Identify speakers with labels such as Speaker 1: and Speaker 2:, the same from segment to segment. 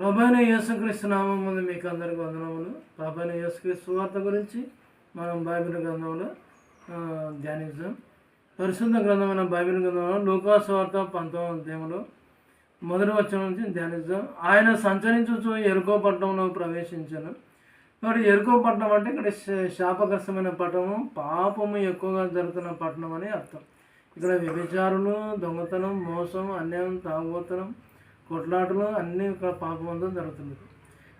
Speaker 1: ప్రభైన యేసుక్రీస్తు నామం ముందు మీకు అందరికీ వందనములు. ప్రభైన యేసుక్రీస్తు వార్త గురించి మనం బైబిల్ గ్రంథంలో ధ్యానిద్దాం పరిశుద్ధ గ్రంథమైన బైబిల్ గ్రంథంలో లూకాసు వార్త పంతొమ్మిదిలో మొదటి వచ్చిన నుంచి ధ్యానిద్దాం ఆయన సంచరించుచు ఎరుకో పట్టణంలో ప్రవేశించాను. మరి ఎరుకో పట్టణం అంటే ఇక్కడ శాపగ్రస్తమైన పట్టణము పాపము ఎక్కువగా జరుగుతున్న పట్టణం అని అర్థం. ఇక్కడ వ్యభిచారులు దొంగతనం మోసం అన్యాయం తాగుబోతనం కొట్లాటలు అన్నీ ఇక్కడ జరుగుతుంది.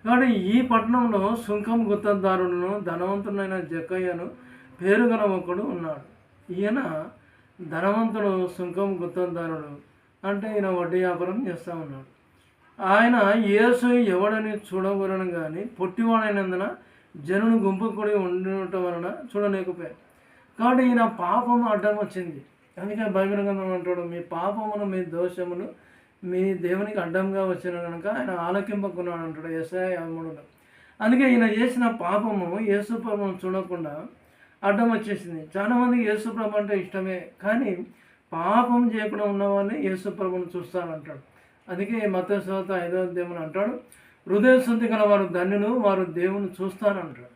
Speaker 1: కాబట్టి ఈ పట్టణంలో సుంకం గుత్తదారులను ధనవంతుడైన జక్కయ్యను పేరుగల ఒకడు ఉన్నాడు. ఈయన ధనవంతుడు సుంకం గుత్తదారుడు అంటే ఈయన వడ్డీ వ్యాపారం చేస్తూ ఉన్నాడు. ఆయన యేసు ఎవడని చూడగలను కానీ పొట్టివాడైనందున జనుని గుంపు కూడి ఉండటం వలన చూడలేకపోయారు కాబట్టి ఈయన పాపం అడ్డం వచ్చింది. అందుకే బైబిల్ గ్రంథం అంటాడు మీ పాపమును మీ దోషమును మీ దేవునికి అడ్డంగా వచ్చిన కనుక ఆయన ఆలకింపకున్నాడు అంటాడు ఎస్ఐ అందుకే ఈయన చేసిన పాపము యేసుప్రభును చూడకుండా అడ్డం వచ్చేసింది. చాలామందికి యేసుప్రభ అంటే ఇష్టమే కానీ పాపం చేయకుండా ఉన్నవాడిని యేసుప్రభుని చూస్తానంటాడు. అందుకే మత శోత ఐదో దేవుని అంటాడు హృదయ శుద్ధి గల వారు ధన్యులు వారు దేవుని చూస్తానంటాడు.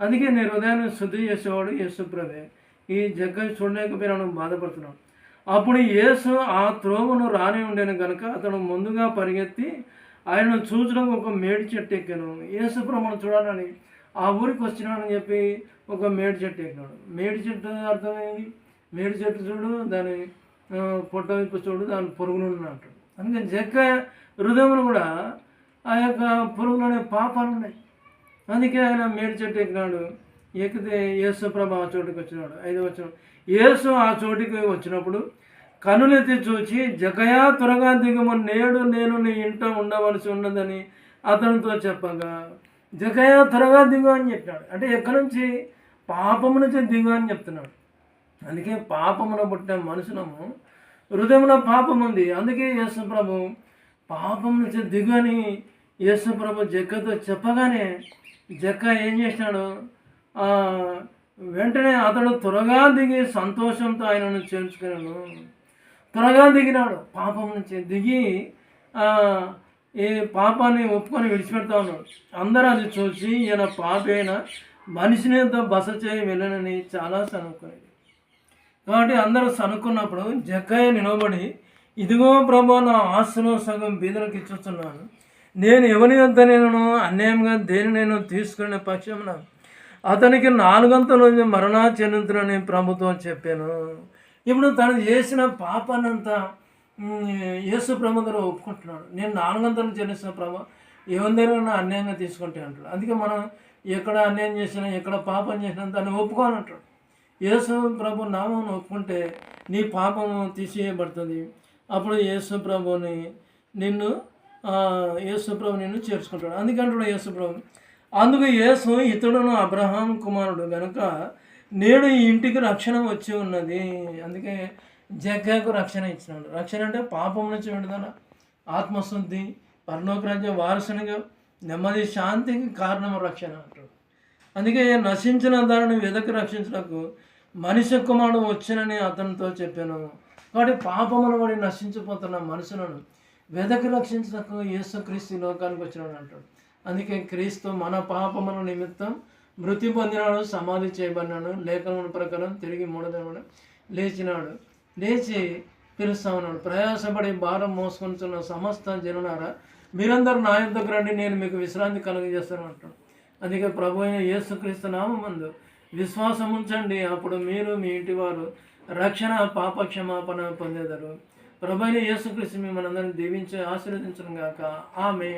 Speaker 1: అందుకే నీ హృదయాన్ని శుద్ధి చేసేవాడు యేసుప్రభే ఈ జగ్గ చూడలేకపోయినాను బాధపడుతున్నాడు అప్పుడు యేసు ఆ త్రోవను రాని ఉండేను కనుక అతను ముందుగా పరిగెత్తి ఆయనను చూచడం ఒక మేడి చెట్టు ఎక్కాను. యేసు బ్రహ్మను చూడాలని ఆ ఊరికి వచ్చినాడని చెప్పి ఒక మేడి చెట్టు ఎక్కినాడు. మేడి చెట్టు అర్థమైంది? మేడి చెట్టు చూడు దాని పొట్ట వైపు చూడు దాని పురుగులు అంటాడు. అందుకని జక్క హృదయంలో కూడా ఆ యొక్క పురుగులోనే పాపాలు ఉన్నాయి. అందుకే ఆయన మేడి చెట్టు ఎక్కినాడు. ఏకదే యేసు ప్రభ ఆ చోటుకి వచ్చినాడు. ఐదు వచ్చిన యేసు ఆ చోటికి వచ్చినప్పుడు కనులెత్తి చూచి జగయా త్వరగా దిగుము నేడు నేను నీ ఇంట ఉండవలసి ఉన్నదని అతనితో చెప్పగా జగయా త్వరగా దిగు అని చెప్పినాడు. అంటే ఎక్కడి నుంచి? పాపము నుంచి దిగు అని చెప్తున్నాడు. అందుకే పాపమున పుట్టిన మనుషులము హృదయంలో పాపం ఉంది. అందుకే యేసు ప్రభు పాపం నుంచి దిగు అని యేసు ప్రభు జక్కతో చెప్పగానే జక్క ఏం చేసినాడు? వెంటనే అతడు త్వరగా దిగి సంతోషంతో ఆయనను చేర్చుకున్నాను త్వరగా దిగినాడు. పాపం నుంచి దిగి ఈ పాపాన్ని ఒప్పుకొని విడిచిపెడతా ఉన్నాడు. అందరూ అది చూసి ఈయన పాపైన మనిషినితో బస చేయి వెళ్ళనని చాలా సనుక్కునేది. కాబట్టి అందరూ సనుక్కున్నప్పుడు జక్కయ్య నిలబడి ఇదిగో ప్రభు నా ఆస్తును సగం బీదలకు ఇచ్చుతున్నాను నేను ఎవరి వద్ద నేను అన్యాయంగా దేని నేను తీసుకునే నాకు అతనికి నాలుగంతల మరణా చెందుతున్నని ప్రభుత్వం చెప్పాను. ఇప్పుడు తను చేసిన పాపానంతా యేసు ప్రభు ఒప్పుకుంటున్నాడు నేను నాలుగంతలు చెల్లిస్తున్న ప్రభు ఎవరి అన్యాయంగా తీసుకుంటే అంటాడు. అందుకే మనం ఎక్కడ అన్యాయం చేసినా ఎక్కడ పాపం చేసినా దాన్ని ఒప్పుకోనంటాడు. యేసు ప్రభు నామం ఒప్పుకుంటే నీ పాపం తీసేయబడుతుంది అప్పుడు యేసు ప్రభుని నిన్ను యేసు ప్రభు నిన్ను చేర్చుకుంటాడు. అందుకంటాడు యేసు ప్రభు అందుకు యేసు ఇతడును అబ్రహాం కుమారుడు గనుక నేడు ఈ ఇంటికి రక్షణ వచ్చి ఉన్నది. అందుకే జగ్గకు రక్షణ ఇచ్చినాడు. రక్షణ అంటే పాపం నుంచి విడుదల ఆత్మశుద్ధి పరలోక వారసునిగా నెమ్మది శాంతికి కారణం రక్షణ అంటాడు. అందుకే నశించిన దానిని వెదకి రక్షించడానికి మనిషి కుమారుడు వచ్చినని అతనితో చెప్పాను. కాబట్టి పాపమును వాడి నశించిపోతున్న మనుషులను వెదకి రక్షించడానికి యేసుక్రీస్తు లోకానికి వచ్చినాడు అంటాడు. అందుకే క్రీస్తు మన పాపముల నిమిత్తం మృతి పొందినాడు సమాధి చేయబడినాడు లేఖనం ప్రకారం తిరిగి మూడదనాడు లేచినాడు. లేచి పిలుస్తా ఉన్నాడు. ప్రయాసపడి భారం మోసుకుంటున్న సమస్త జనులారా మీరందరూ నా యుద్ధకు రండి? నేను మీకు విశ్రాంతి కలుగజేస్తాను అంటాడు అందుకే ప్రభు అయిన యేసుక్రీస్తు నామందు విశ్వాసం ఉంచండి. అప్పుడు మీరు మీ ఇంటి వారు రక్షణ పాప క్షమాపణ పొందేదారు. ప్రభు అయిన యేసుక్రీస్తు మిమ్మల్ని అందరినీ దీవించి ఆశీర్వదించడం గాక ఆమె